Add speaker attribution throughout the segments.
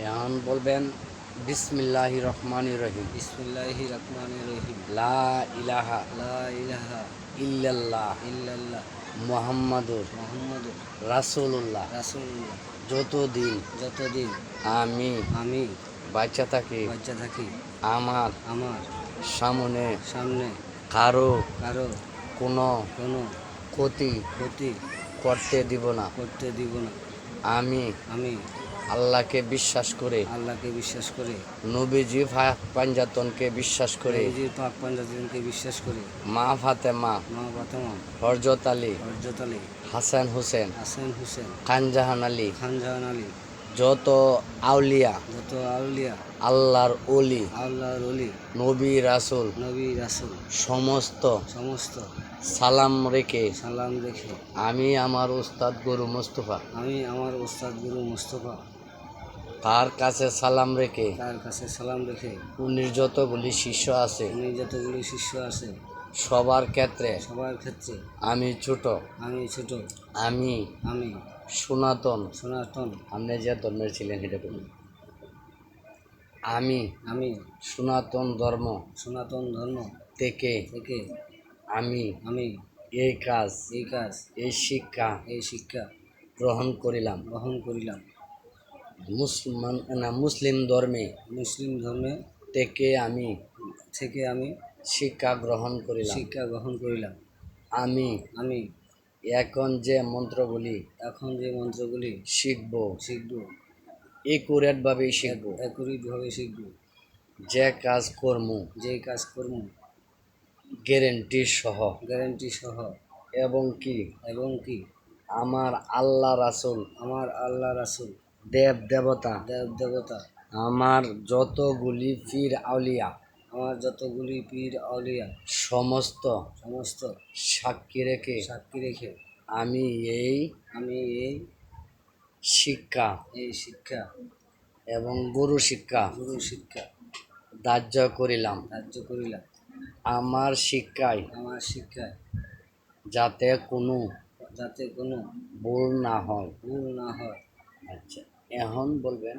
Speaker 1: এখন বলবেন বিসমিল্লাহ রহমান রহিম।
Speaker 2: বিসমিল্লাহি রহমানির রহিম।
Speaker 1: লা ইলাহা
Speaker 2: লা ইলাহা
Speaker 1: ইল্লাল্লাহ।
Speaker 2: ইল্লাল্লাহ।
Speaker 1: মোহাম্মদুর
Speaker 2: মুহাম্মাদুর
Speaker 1: রাসূলুল্লাহ।
Speaker 2: রাসূলুল্লাহ।
Speaker 1: যতদিন
Speaker 2: যতদিন
Speaker 1: আমি
Speaker 2: আমি
Speaker 1: বাচ্চা থাকি
Speaker 2: বাচ্চা থাকি
Speaker 1: আমার
Speaker 2: আমার
Speaker 1: সামনে
Speaker 2: সামনে
Speaker 1: কারও
Speaker 2: কারও
Speaker 1: কোনো
Speaker 2: কোনো
Speaker 1: ক্ষতি
Speaker 2: ক্ষতি
Speaker 1: করতে দিব না।
Speaker 2: করতে দিব না।
Speaker 1: আমি
Speaker 2: আমি
Speaker 1: আল্লাহকে বিশ্বাস করে।
Speaker 2: আল্লাহকে বিশ্বাস করে।
Speaker 1: নবীজি ফা- পাঞ্জাতনকে বিশ্বাস করে।
Speaker 2: নবীজির পাক পাঞ্জাতনকে বিশ্বাস করে।
Speaker 1: মা ফাতেমা
Speaker 2: মা ফাতেমা
Speaker 1: হরজত আলী
Speaker 2: হরজত আলী
Speaker 1: হাসান হোসেন
Speaker 2: হাসান হুসেন
Speaker 1: খানজাহান আলী
Speaker 2: খানজাহান আলী।
Speaker 1: যত আউলিয়া
Speaker 2: যত আউলিয়া
Speaker 1: আল্লাহর অলি
Speaker 2: আল্লাহর অলি
Speaker 1: নবী রাসুল
Speaker 2: নবী রাসূল
Speaker 1: সমস্ত
Speaker 2: সমস্ত
Speaker 1: সালাম রেখে
Speaker 2: সালাম রেখে
Speaker 1: আমি আমার উস্তাদ গুরু মুস্তফা।
Speaker 2: আমি আমার ওস্তাদ গুরু মোস্তফা।
Speaker 1: তার কাছে সালাম রেখে
Speaker 2: তার কাছে সালাম রেখে
Speaker 1: উনির যতগুলি শিষ্য আছে।
Speaker 2: উনি যতগুলি শিষ্য আছে।
Speaker 1: সবার ক্ষেত্রে
Speaker 2: সবার ক্ষেত্রে
Speaker 1: আমি ছোট।
Speaker 2: আমি ছোট।
Speaker 1: আমি
Speaker 2: আমি
Speaker 1: সনাতন।
Speaker 2: সনাতন।
Speaker 1: আপনি যে ধর্মের ছিলেন সেটা বলুন। আমি
Speaker 2: আমি
Speaker 1: সনাতন ধর্ম
Speaker 2: সনাতন ধর্ম
Speaker 1: থেকে
Speaker 2: থেকে
Speaker 1: আমি
Speaker 2: আমি
Speaker 1: এই কাজ
Speaker 2: এই কাজ
Speaker 1: এই শিক্ষা
Speaker 2: এই শিক্ষা
Speaker 1: গ্রহণ করিলাম।
Speaker 2: গ্রহণ করিলাম।
Speaker 1: মুসলমান না মুসলিম ধর্মে
Speaker 2: মুসলিম ধর্মে
Speaker 1: থেকে আমি
Speaker 2: থেকে আমি
Speaker 1: শিক্ষা গ্রহণ করিলাম।
Speaker 2: শিক্ষা গ্রহণ করিলাম।
Speaker 1: আমি
Speaker 2: আমি
Speaker 1: এখন যে মন্ত্রগুলি
Speaker 2: এখন যে মন্ত্রগুলি
Speaker 1: শিখব
Speaker 2: শিখব
Speaker 1: একুরেটভাবেই শিখব।
Speaker 2: একরিতভাবে শিখব।
Speaker 1: যে কাজ কর্ম
Speaker 2: যে কাজ করব
Speaker 1: গ্যারেন্টি সহ।
Speaker 2: গ্যারান্টি সহ।
Speaker 1: এবং কি?
Speaker 2: এবং কি?
Speaker 1: আমার আল্লাহ রাসুল।
Speaker 2: আমার আল্লাহ রাসূল।
Speaker 1: দেব দেবতা
Speaker 2: দেব দেবতা
Speaker 1: আমার যতগুলি পীর আউলিয়া
Speaker 2: আমার যতগুলি পীর আউলিয়া
Speaker 1: সমস্ত
Speaker 2: সমস্ত
Speaker 1: সাক্ষী রেখে
Speaker 2: সাক্ষী রেখে
Speaker 1: আমি এই
Speaker 2: আমি এই
Speaker 1: শিক্ষা
Speaker 2: এই শিক্ষা
Speaker 1: এবং গুরু শিক্ষা
Speaker 2: গুরু শিক্ষা
Speaker 1: ধার্য করিলাম।
Speaker 2: ধার্য করিলাম।
Speaker 1: আমার শিক্ষায়
Speaker 2: আমার শিক্ষায়
Speaker 1: যাতে কোনো
Speaker 2: যাতে কোনো
Speaker 1: ভুল না হয়।
Speaker 2: ভুল না হয়।
Speaker 1: আচ্ছা। এখন বলবেন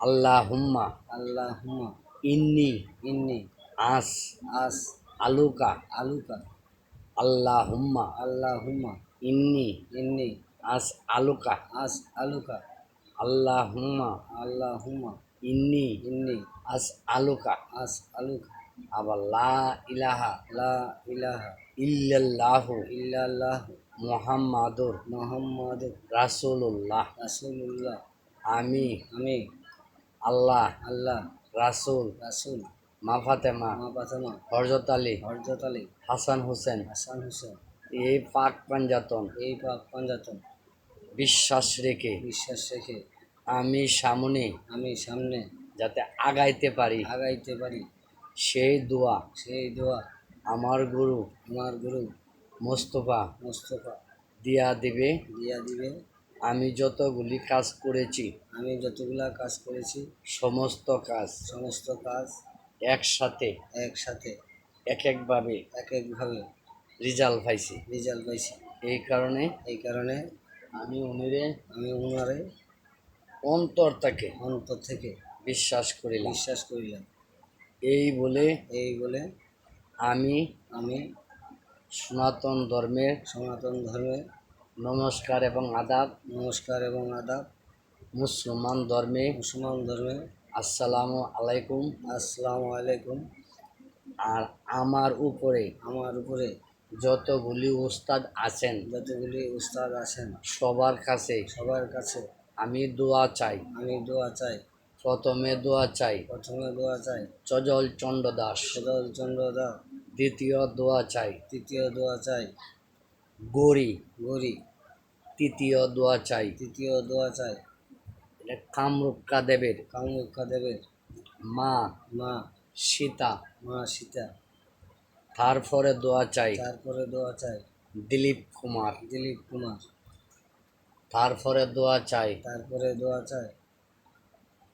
Speaker 1: আল্লাহ হুম্মা
Speaker 2: আল্লাহ হুমা
Speaker 1: ইন্নি
Speaker 2: ইন্নি
Speaker 1: আস
Speaker 2: আস
Speaker 1: আলুকা
Speaker 2: আলুকা
Speaker 1: আল্লাহ হুম্মা
Speaker 2: আল্লাহ হুমা
Speaker 1: ইন্নি
Speaker 2: ইন্নি
Speaker 1: আস আলুকা
Speaker 2: আস আলুকা
Speaker 1: আল্লাহ হুম্মা
Speaker 2: আল্লাহ হুমা
Speaker 1: ইন্নি
Speaker 2: ইন্নি
Speaker 1: আস আলুকা
Speaker 2: আস আলুকা
Speaker 1: আবার লা ইলাহা
Speaker 2: লা ইলাহা
Speaker 1: ইল্লাল্লাহু
Speaker 2: ইল্লাল্লাহ
Speaker 1: মুহাম্মাদুর
Speaker 2: মোহাম্মদ
Speaker 1: রাসূলুল্লাহ।
Speaker 2: রাসূলুল্লাহ।
Speaker 1: আমি
Speaker 2: আমি
Speaker 1: আল্লাহ।
Speaker 2: আল্লাহ।
Speaker 1: রাসূল।
Speaker 2: রাসূল।
Speaker 1: মা ফাতেমা।
Speaker 2: মা পাতামা
Speaker 1: হরজত আলী।
Speaker 2: হরজত আলী।
Speaker 1: হাসান হোসেন।
Speaker 2: হাসান হোসেন।
Speaker 1: এই পাক পাঞ্জাতন।
Speaker 2: এই পাক পাঞ্জাতন।
Speaker 1: বিশ্বাস রেখে।
Speaker 2: বিশ্বাস রেখে।
Speaker 1: আমি সামনে।
Speaker 2: আমি সামনে।
Speaker 1: যাতে আগাইতে পারি।
Speaker 2: আগাইতে পারি।
Speaker 1: সেই দোয়া।
Speaker 2: সেই দোয়া।
Speaker 1: আমার গুরু।
Speaker 2: আমার গুরু।
Speaker 1: মোস্তফা।
Speaker 2: মোস্তফা।
Speaker 1: দিয়া দিবে।
Speaker 2: দিয়া দিবে।
Speaker 1: আমি যতগুলি কাজ করেছি।
Speaker 2: আমি যতগুলা কাজ করেছি।
Speaker 1: সমস্ত কাজ
Speaker 2: সমস্ত কাজ
Speaker 1: একসাথে।
Speaker 2: একসাথে।
Speaker 1: এক একভাবে
Speaker 2: এক একভাবে
Speaker 1: রেজাল্ট পাইছি।
Speaker 2: রেজাল্ট পাইছি।
Speaker 1: এই কারণে
Speaker 2: এই কারণে
Speaker 1: আমি উনিরে
Speaker 2: আমি উনারে
Speaker 1: অন্তর থেকে
Speaker 2: অন্তর থেকে
Speaker 1: বিশ্বাস করিলাম।
Speaker 2: বিশ্বাস করিলাম।
Speaker 1: এই বলে
Speaker 2: এই বলে
Speaker 1: আমি
Speaker 2: আমি
Speaker 1: সনাতন ধর্মের
Speaker 2: সনাতন ধর্মে
Speaker 1: নমস্কার এবং আদাব।
Speaker 2: নমস্কার এবং আদাব।
Speaker 1: মুসলমান ধর্মে
Speaker 2: মুসলমান ধর্মে
Speaker 1: আসসালামু আলাইকুম।
Speaker 2: আসসালামু আলাইকুম।
Speaker 1: আর আমার উপরে
Speaker 2: আমার উপরে
Speaker 1: যতগুলি উস্তাদ আছেন
Speaker 2: যতগুলি উস্তাদ আছেন
Speaker 1: সবার কাছে
Speaker 2: সবার কাছে
Speaker 1: আমি দোয়া চাই।
Speaker 2: আমি দোয়া চাই।
Speaker 1: প্রথমে দোয়া চাই।
Speaker 2: প্রথমে দোয়া চাই।
Speaker 1: চজল চন্দ্র দাস।
Speaker 2: সদল চন্দ্র দা
Speaker 1: দ্বিতীয় দোয়া চাই।
Speaker 2: তৃতীয় দোয়া চাই।
Speaker 1: গৌরী।
Speaker 2: গৌরী।
Speaker 1: তৃতীয় দোয়া চাই।
Speaker 2: তৃতীয় দোয়া চাই।
Speaker 1: এটা কামরূপকা দেবের।
Speaker 2: কামরক্ষা দেবের।
Speaker 1: মা।
Speaker 2: মা।
Speaker 1: সীতা।
Speaker 2: মা সীতা।
Speaker 1: তারপরে দোয়া চাই।
Speaker 2: তারপরে দোয়া চাই।
Speaker 1: দিলীপ কুমার।
Speaker 2: দিলীপ কুমার।
Speaker 1: তারপরে দোয়া চাই।
Speaker 2: তারপরে দোয়া চাই।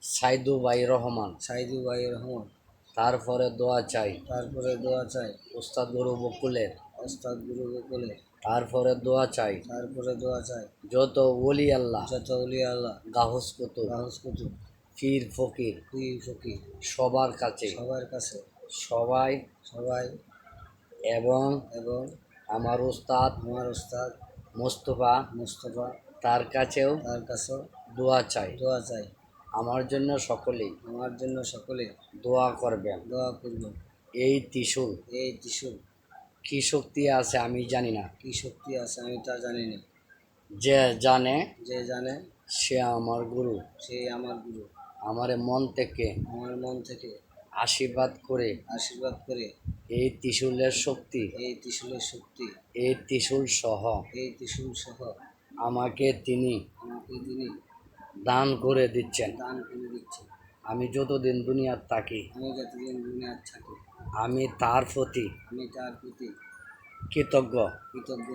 Speaker 1: সাইদু বাই রহমান।
Speaker 2: সাইদু ভাই রহমান।
Speaker 1: তারপরে দোয়া চাই।
Speaker 2: তারপরে দোয়া চাই।
Speaker 1: ওস্তাদ গুরু বকুলের।
Speaker 2: ওস্তাদ গুরু বকুলে
Speaker 1: তারপরে দোয়া চাই।
Speaker 2: তারপরে দোয়া চাই।
Speaker 1: যত ওলি আল্লাহ
Speaker 2: যত উলি আল্লাহ
Speaker 1: গাহস কুতুব
Speaker 2: গাহস কুতুব
Speaker 1: পীর ফকির
Speaker 2: পীর ফকির
Speaker 1: সবার কাছে
Speaker 2: সবার কাছে
Speaker 1: সবাই
Speaker 2: সবাই
Speaker 1: এবং
Speaker 2: এবং
Speaker 1: আমার ওস্তাদ
Speaker 2: আমার ওস্তাদ
Speaker 1: মোস্তফা
Speaker 2: মোস্তফা
Speaker 1: তার কাছেও
Speaker 2: তার কাছেও
Speaker 1: দোয়া চাই।
Speaker 2: দোয়া চাই।
Speaker 1: আমার জন্য সকলেই
Speaker 2: আমার জন্য সকলে
Speaker 1: দোয়া করবেন।
Speaker 2: দোয়া করব।
Speaker 1: এই ত্রিশূল।
Speaker 2: এই ত্রিশূল।
Speaker 1: কি শক্তি আছে আমি জানি না।
Speaker 2: কি শক্তি আছে আমি তা জানি না।
Speaker 1: যে জানে
Speaker 2: যে জানে
Speaker 1: সে আমার গুরু।
Speaker 2: সে আমার গুরু।
Speaker 1: আমার মন থেকে
Speaker 2: আমার মন থেকে
Speaker 1: আশীর্বাদ করে
Speaker 2: আশীর্বাদ করে
Speaker 1: এই ত্রিশূলের শক্তি
Speaker 2: এই ত্রিশূলের শক্তি
Speaker 1: এই ত্রিশূল সহ
Speaker 2: এই ত্রিশূল সহ
Speaker 1: আমাকে তিনি
Speaker 2: আমাকে তিনি
Speaker 1: দান করে দিচ্ছেন।
Speaker 2: দান করে দিচ্ছে
Speaker 1: আমি যতদিন দুনিয়ার থাকি
Speaker 2: আমি যতদিন দুনিয়ার থাকি
Speaker 1: আমি তার প্রতি
Speaker 2: আমি তার প্রতি
Speaker 1: কৃতজ্ঞ
Speaker 2: কৃতজ্ঞ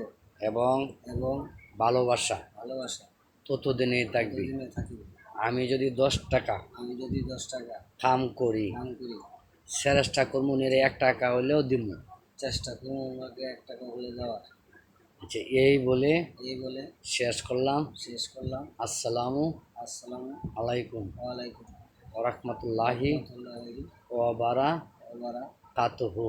Speaker 1: এবং
Speaker 2: এবং
Speaker 1: ভালোবাসা
Speaker 2: ভালোবাসা
Speaker 1: ততদিনেই থাকবি। আমি যদি দশ টাকা
Speaker 2: আমি যদি দশ টাকা
Speaker 1: কাম করি
Speaker 2: দান করি
Speaker 1: চেষ্টা করব নিরে এক টাকা হলেও দিব।
Speaker 2: চেষ্টা করব আমাকে এক টাকা হলে দেওয়ার।
Speaker 1: আচ্ছা এই বলে
Speaker 2: এই বলে
Speaker 1: শেষ করলাম।
Speaker 2: শেষ করলাম।
Speaker 1: আসসালামু
Speaker 2: আসসালামু
Speaker 1: আলাইকুম।
Speaker 2: আলাইকুম। ও
Speaker 1: ওবারা
Speaker 2: ওয়া
Speaker 1: কাতুহু